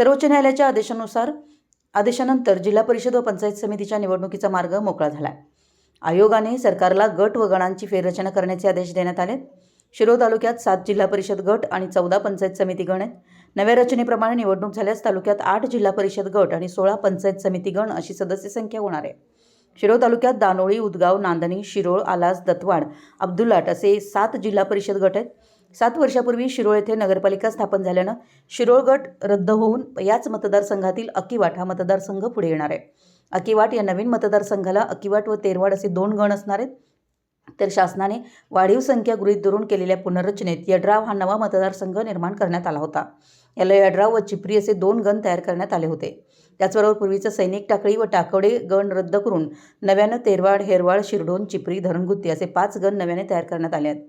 सर्वोच्च न्यायालयाच्या आदेशानुसार आदेशानंतर जिल्हा परिषद व पंचायत समितीच्या निवडणुकीचा मार्ग मोकळा झाला. आहे आयोगाने सरकारला गट व गणांची फेररचना करण्याचे आदेश देण्यात आले. शिरोळ तालुक्यात सात जिल्हा परिषद गट आणि चौदा पंचायत समिती गण आहेत. नव्या रचनेप्रमाणे निवडणूक झाल्यास तालुक्यात आठ जिल्हा परिषद गट आणि सोळा पंचायत समिती गण अशी सदस्य संख्या होणार आहे. शिरोळ तालुक्यात दानोळी उदगाव नांदणी शिरोळ आलास दतवाड अब्दुलाट असे सात जिल्हा परिषद गट आहेत. सात वर्षापूर्वी शिरोळ येथे नगरपालिका स्थापन झाल्यानं शिरोळ गट रद्द होऊन याच मतदारसंघातील अकिवाट हा मतदारसंघ पुढे येणार आहे. अकिवाट या नवीन मतदारसंघाला अकिवाट व तेरवाड असे दोन गण असणार आहेत. तर शासनाने वाढीव संख्या गृहीत धरून केलेल्या पुनर्रचनेत यड्राव हा नवा मतदारसंघ निर्माण करण्यात आला होता. याला यड्राव व चिपरी असे दोन गण तयार करण्यात आले होते. त्याचबरोबर पूर्वीचं सैनिक टाकळी व टाकवडे गण रद्द करून नव्यानं तेरवाड हेरवाड शिरडोन चिपरी धरणगुत्ती असे पाच गण नव्याने तयार करण्यात आले आहेत.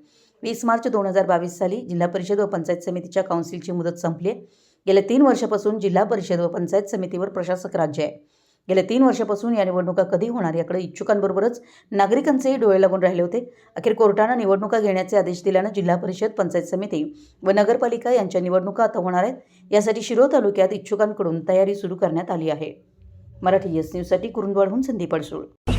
वीस मार्च दोन हजार बावीस साली जिल्हा परिषद व पंचायत समितीच्या काउन्सिलची मुदत संपली. आहे गेल्या तीन वर्षापासून जिल्हा परिषद व पंचायत समितीवर प्रशासक राज्य आहे. गेल्या तीन वर्षापासून या निवडणुका कधी होणार याकडे इच्छुकांबरोबरच नागरिकांचेही डोळे लागून राहिले होते. अखेर कोर्टानं निवडणुका घेण्याचे आदेश दिल्यानं जिल्हा परिषद पंचायत समिती व नगरपालिका यांच्या निवडणुका आता होणार आहेत. यासाठी शिरोळ तालुक्यात इच्छुकांकडून तयारी सुरू करण्यात आली आहे. मराठी एस न्यूजसाठी कुरुंदवाडहून संदीप अडसूळ.